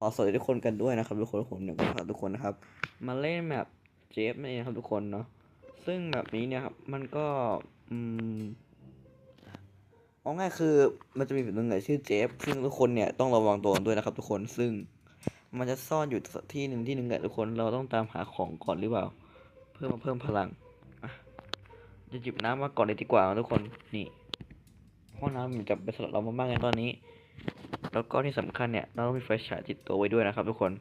ขอสวัสดีทุกคนกันด้วยนะครับทุกคนผมเนี่ยก็พาทุกคนนะครับ มาเล่นแมปเจฟนั่นเองครับทุกคนเนาะซึ่งแบบนี้เนี่ยครับมันก็อืมเอาง่ายคือมันจะมีแบบหนึงเนี่ยชื่อเจฟซึ่งทุกคนเนี่ยต้องระวังตัวกันด้วยนะครับ ทุกคนซึ่งมันจะซ่อนอยู่ที่หนึ่งที่หนึ่งแหละทุกคนเราต้องตามหาของก่อนหรือเปล่า เพื่อมาเพิ่มพลังอะจิบน้ำมาก่อนเลยดีกว่าทุกคนนี่ห้องน้ำมันจะเป็นสำหรับเรามากๆในตอนนี้ แล้วก็ที่สำคัญเนี่ยเราต้องมีไฟฉายติดตัวไว้ด้วยนะครับ ทุกคน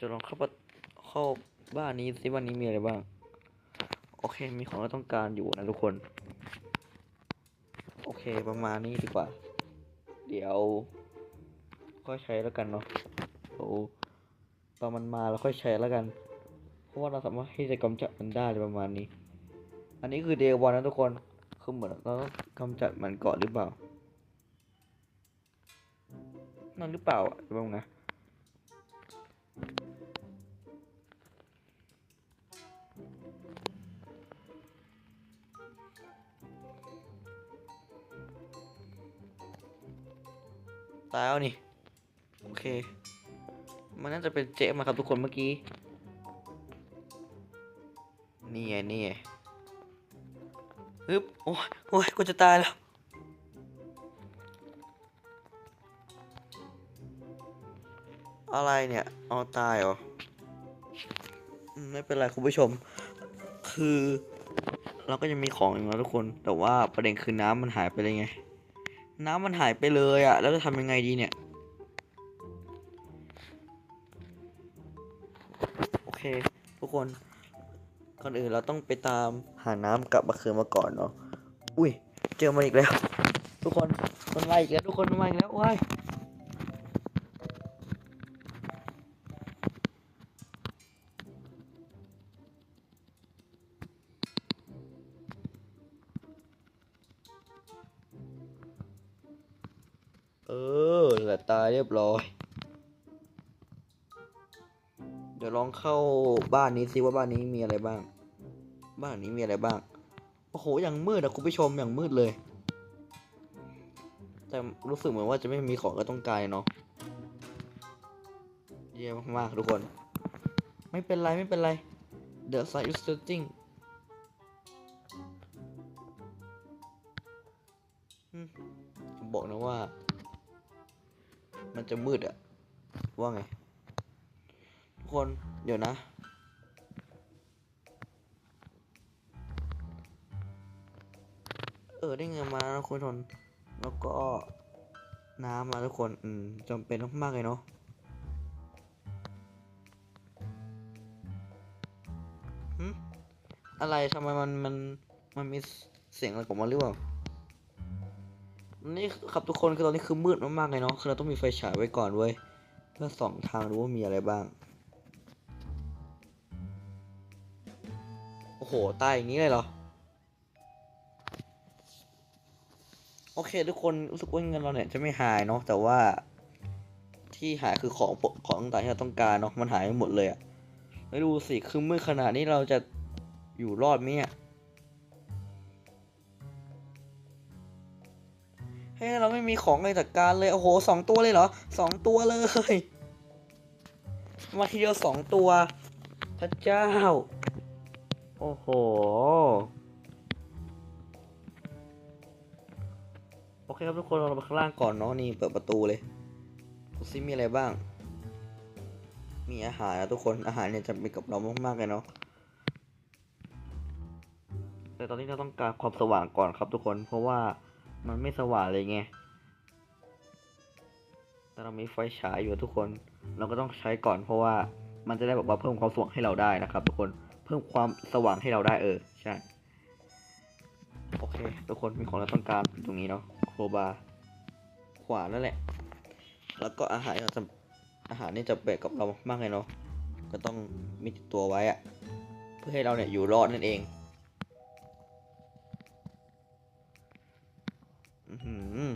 จะลองเข้าปเข้าบ้านนี้สิวันนี้มีอะไรบ้าง โอเค มีของเราต้องการอยู่นะทุกคน โอเคประมาณนี้ดีกว่า เดี๋ยว ค่อยใช้แล้วกันเนาะโอ้ตอนมันมาเราค่อยใช้แล้วกัน เพราะว่าเราสามารถที่จะกำจัดมันได้ประมาณนี้ อันนี้คือเดวันนะทุกคน คือเหมือนเราต้องกำจัดมันก่อนหรือเปล่า นั่นหรือเปล่าอะเดี๋ยวแป๊บนึงนะ ตายแล้วนี่ โอเค มันน่าจะเป็นเจมาครับทุกคนเมื่อกี้ นี่ไงนี่ไง ฮึบโอ้ยโอ้ยกูจะตายแล้ว อะไรเนี่ยเอาตายเหรอ ไม่เป็นไรคุณผู้ชม คือ เราก็ยังมีของอยู่นะทุกคน แต่ว่าประเด็นคือน้ำมันหายไปเลยไง น้ำมันหายไปเลยอะแล้วจะทำยังไงดีเนี่ย โอเค ทุกคน ก่อนอื่นเราต้องไปตามหาน้ำกลับมาคืนมาก่อนเนาะอุ้ย เจอมันอีกแล้ว ทุกคนมันมาอีกแล้วทุกคนมันมาอีกแล้วว้ายเออเหลือตายเรียบร้อย เข้าบ้านนี้สิว่าบ้านนี้มีอะไรบ้าง บ้านนี้มีอะไรบ้าง โอ้โห อย่างมืดอะคุณผู้ชมอย่างมืดเลย แต่รู้สึกเหมือนว่าจะไม่มีของก็ต้องการเนาะ เยี่ยมมากทุกคน ไม่เป็นไรไม่เป็นไร The site is setting บอกนะว่า มันจะมืดอะว่าไง คนเดี๋ยวนะเออได้เงินมาแล้วคุณผู้ชนแล้วก็น้ำมาทุกคนอืมจำเป็นมากๆเลยเนาะหึอะไรทำไมมันมันมันมีเสียงอะไรออกมาหรือเปล่านี่ครับทุกคนคือตอนนี้คือมืดมากๆเลยเนาะคือเราต้องมีไฟฉายไว้ก่อนเว้ยเพื่อส่องทางดูว่ามีอะไรบ้าง หตายอย่างนี้เลยเหรอ โอเค ทุกคนรู้สึกว่าเงินเราเนี่ยจะไม่หายเนาะแต่ว่า ที่หายคือของของต่างที่เราต้องการเนาะมันหายไปหมดเลยอะไม่ดูสิคือมืดขนาดนี้เราจะอยู่รอดไหมเนี่ยเฮ้ยเราไม่มีของอะไรจัดการเลยโอ้โหสองตัวเลยเหรอสองตัวเลยมาทีเดียวสองตัว พระเจ้า โอ้โห โอเคครับทุกคนเราไปข้างล่างก่อนเนาะนี่เปิดประตูเลยดูซิมีอะไรบ้าง มีอาหารนะทุกคนอาหารเนี่ยจะมีกับเรามากๆเลยเนาะแต่ตอนนี้เราต้องการความสว่างก่อนครับทุกคน เพราะว่ามันไม่สว่างเลยไงแต่เรามีไฟฉายอยู่ทุกคน เราก็ต้องใช้ก่อนเพราะว่ามันจะได้แบบว่าเพิ่มความสว่างให้เราได้นะครับ ทุกคน เพิ่มความสว่างให้เราได้เออ ใช่ โอเค ทุกคนมีของเราต้องการตรงนี้เนาะโครบาขวานนั่นแหละ แล้วก็อาหารเราจะอาหารนี่จะแบกกับเรามากเลยเนาะก็ต้องมีติดตัวไว้อะเพื่อให้เราเนี่ยอยู่รอดนั่นเองอื้อหือ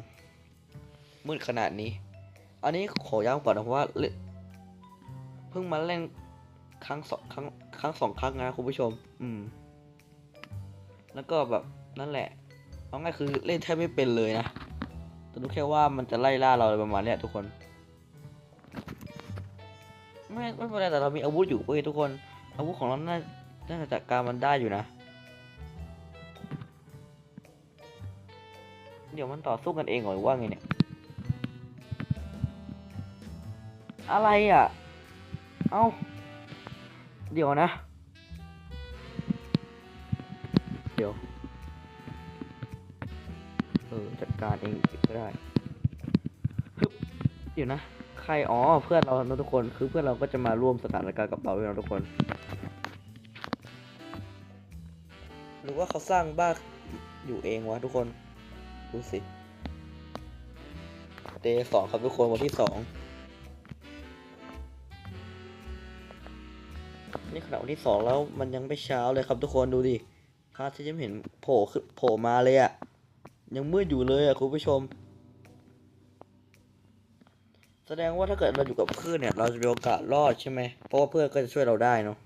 มืดขนาดนี้ อันนี้ขอย้ำก่อนนะเพราะว่าเพิ่งมาเล่น ครั้งสองครั้งครั้งสองครั้งนะคุณผู้ชม อืม แล้วก็แบบนั่นแหละเอาง่ายคือเล่นแทบไม่เป็นเลยนะแต่รู้แค่ว่ามันจะไล่ล่าเราอะไรประมาณเนี้ยทุกคน ไม่ไม่เป็นไรแต่เรามีอาวุธอยู่เว้ยทุกคน อาวุธของเราน่าน่าจะจัดการมันได้อยู่นะ เดี๋ยวมันต่อสู้กันเองหรอหรือว่าไงเนี่ย อะไรอะ เอ้า เดี๋ยวนะ เดี๋ยว เออ จัดการเองก็ได้ฮึบเดี๋ยวนะ ใคร อ๋อ เพื่อนเราทุกคน คือเพื่อนเราก็จะมาร่วมสถานการณ์กับเราด้วยนะทุกคน หรือว่าเขาสร้างบ้านอยู่เองวะทุกคน ดูสิ เดย์สองครับทุกคนวันที่สอง นี่ขณะวันที่สองแล้วมันยังไม่เช้าเลยครับทุกคนดูดิพระอาทิตย์ยังเห็นโผล่ขึ้นโผล่มาเลยอะยังมืดอยู่เลยอะคุณผู้ชม แสดงว่าถ้าเกิดเราอยู่กับเพื่อนเนี่ย เราจะมีโอกาสรอดใช่ไหมเพราะว่าเพื่อนก็จะช่วยเราได้เนาะ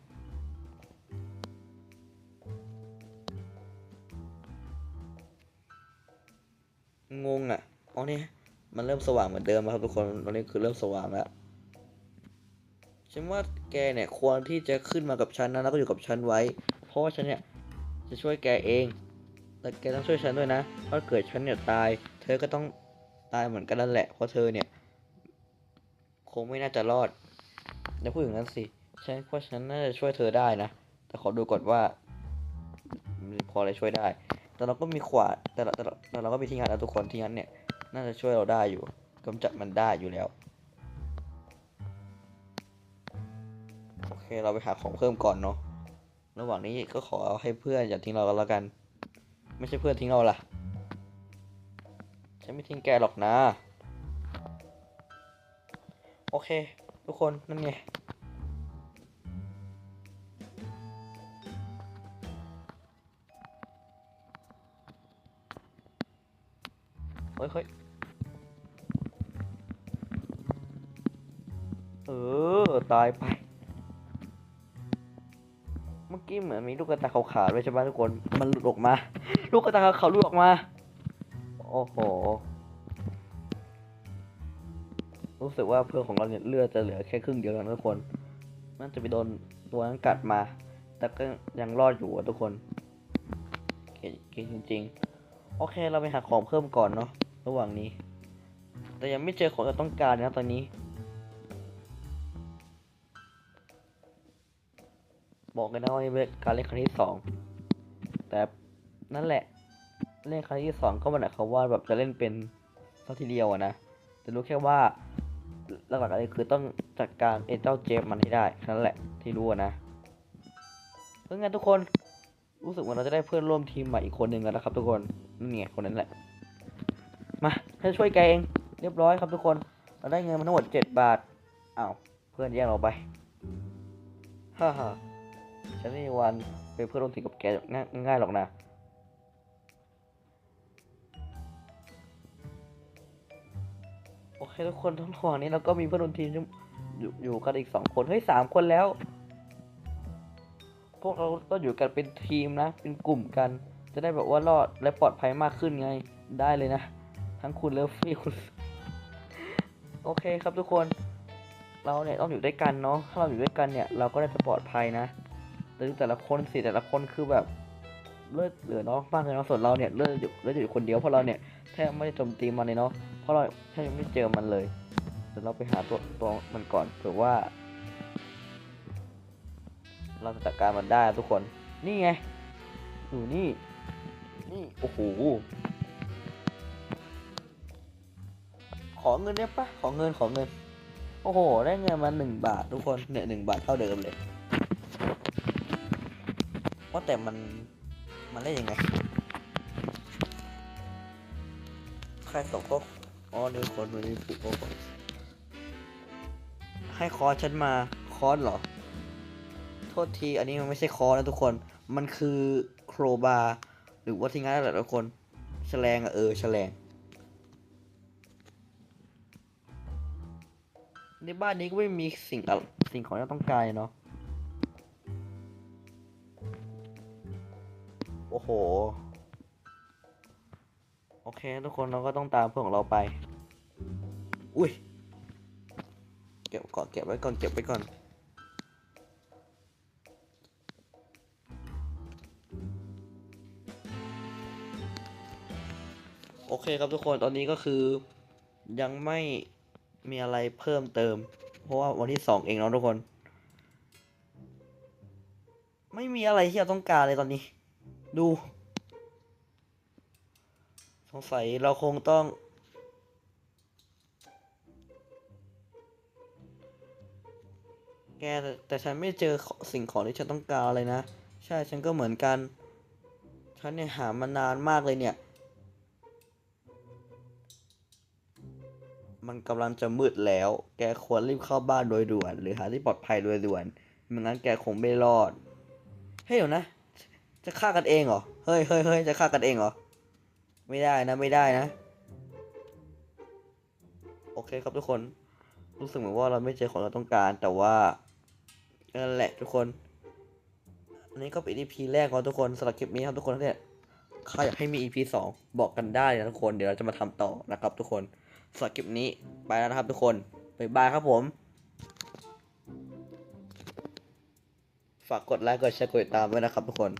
งงอะอ๋อนี่มันเริ่มสว่างเหมือนเดิมแล้วครับทุกคนตอนนี้คือเริ่มสว่างแล้ว ฉันว่าแกเนี่ยควรที่จะขึ้นมากับฉันนะแล้วก็อยู่กับฉันไว้ เพราะว่าฉันเนี่ยจะช่วยแกเอง แต่แกต้องช่วยฉันด้วยนะถ้าเกิดฉันเนี่ยตาย เธอก็ต้องตายเหมือนกันนั่นแหละ เพราะเธอเนี่ย คงไม่น่าจะรอดอย่าพูดอย่างนั้นสิฉันว่าฉันน่าจะช่วยเธอได้นะ แต่ขอดูก่อนว่าพออะไรช่วยได้ แต่เราก็มีขวานแต่เราแต่เราแต่เราก็มีที่งานแล้วทุกคนที่งั้นเนี่ย น่าจะช่วยเราได้อยู่กำจัดมันได้อยู่แล้ว โอเค เราไปหาของเพิ่มก่อนเนาะ ระหว่างนี้ก็ขอให้เพื่อนอย่าทิ้งเรากันแล้วกัน ไม่ใช่เพื่อนทิ้งเราล่ะ ฉันไม่ทิ้งแกหรอกนะ โอเค ทุกคนนั่นไงเฮ้ยเฮ้ยเออ ตายไป กี้เหมือนมีลูกกระตาขาวๆด้วยใช่ไหมทุกคน มันหลุดออกมา ลูกกระตาขาวๆหลุดออกมา โอ้โห รู้สึกว่าเพื่อนของเราเนี่ยเลือดจะเหลือแค่ครึ่งเดียวแล้วนะทุกคน มันจะไปโดนตัวนั้นกัดมา แต่ก็ยังรอดอยู่อะทุกคนเก่งเก่งจริง ๆ โอเค เราไปหาของเพิ่มก่อนเนาะ ระหว่างนี้ แต่ยังไม่เจอของที่ต้องการนะตอนนี้ บอกกันนะว่านี่เป็นการเล่นครั้งที่สองแต่นั่นแหละ เล่นครั้งที่สองก็มันหมายความว่าแบบจะเล่นเป็นสักทีเดียวอะนะแต่รู้แค่ว่าหลักๆอะไรคือต้องจัดการเอเจ้าเจฟมันให้ได้แค่นั้นแหละที่รู้นะเพื่อไงทุกคนรู้สึกว่าเราจะได้เพื่อนร่วมทีมใหม่อีกคนหนึ่งแล้วนะครับ ทุกคนนั่นไงคนนั้นแหละ มาฉันช่วยแกเองเรียบร้อยครับทุกคนเราได้เงินมาทั้งหมดเจ็ดบาทอ้าวเพื่อนแย่งเราไปฮ่าฮ่า ฉันไม่มีวันเป็นเพื่อนร่วมทีมกับแกง่ายง่ายหรอกนะ โอเคทุกคนทั้งระหว่างนี้เราก็มีเพื่อนร่วมทีมอยู่อยู่กันอีกสองคนเฮ้ยสามคนแล้ว พวกเราก็อยู่กันเป็นทีมนะ เป็นกลุ่มกัน จะได้แบบว่ารอดและปลอดภัยมากขึ้นไงได้เลยนะ ทั้งคุณเลฟฟี่คุณโอเคครับทุกคน เราเนี่ยต้องอยู่ด้วยกันเนาะถ้าเราอยู่ด้วยกันเนี่ย เราก็ได้จะปลอดภัยนะ ดูแต่ละคนสิแต่ละคนคือแบบเลือดเหลือน้อยมากเลยเนาะส่วนเราเนี่ยเลือดอยู่เลือดอยู่คนเดียวเพราะเราเนี่ยแทบไม่ได้โจมตีมันเลยเนาะเพราะเราแทบยังไม่เจอมันเลยเดี๋ยวเราไปหาตัวตัวมันก่อนเผื่อว่า เราจะจัดการมันได้ทุกคนนี่ไงอยู่นี่นี่โอ้โหขอเงินได้ปะขอเงินขอเงิน โอ้โห ได้เงินมาหนึ่งบาททุกคนเนี่ยหนึ่งบาทเท่าเดิมเลย ว่าแต่มันมันได้ยังไง ใครส่งก็อ๋อเดี๋ยคนวันนี้ผูกก็ให้คอร์สฉันมาคอร์สเหรอ โทษที อันนี้มันไม่ใช่คอร์นะทุกคน มันคือโครบาร์หรือว่าที่งั้นแหละทุกคนแฉลงอะเออแฉลงในบ้านนี้ก็ไม่มีสิ่งสิ่งของที่ต้องการเนาะ โอ้โห โอเค ทุกคนเราก็ต้องตามเพื่อนของเราไป อุ้ย เก็บก่อนเก็บไว้ก่อนเก็บไว้ก่อนโอเคครับทุกคนตอนนี้ก็คือยังไม่มีอะไรเพิ่มเติม เพราะว่าวันที่สองเองเนาะทุกคน ไม่มีอะไรที่เราต้องการเลยตอนนี้ ดู สงสัยเราคงต้อง แกแต่แต่ฉันไม่เจอสิ่งของที่ฉันต้องการเลยนะ ใช่ฉันก็เหมือนกัน ฉันเนี่ยหามานานมากเลยเนี่ย มันกำลังจะมืดแล้ว แกควรรีบเข้าบ้านโดยด่วน หรือหาที่ปลอดภัยโดยด่วนไม่งั้นแกคงไม่รอด เฮ้ยเดี๋ยวนะ จะฆ่ากันเองเหรอ เฮ้ยเฮ้ยเฮ้ยจะฆ่ากันเองเหรอ ไม่ได้นะ ไม่ได้นะ โอเคครับทุกคน รู้สึกเหมือนว่าเราไม่เจอของเราต้องการ แต่ว่านั่นแหละทุกคน อันนี้ก็เป็น EP แรกของทุกคนสำหรับคลิปนี้ครับทุกคนเนี่ยใครอยากให้มี EP สองบอกกันได้นะทุกคน เดี๋ยวเราจะมาทำต่อนะครับทุกคนสำหรับคลิปนี้ไปแล้วนะครับทุกคนบ๊ายบายครับผมฝากกดไลค์กดแชร์กดติดตามไว้นะครับทุกคน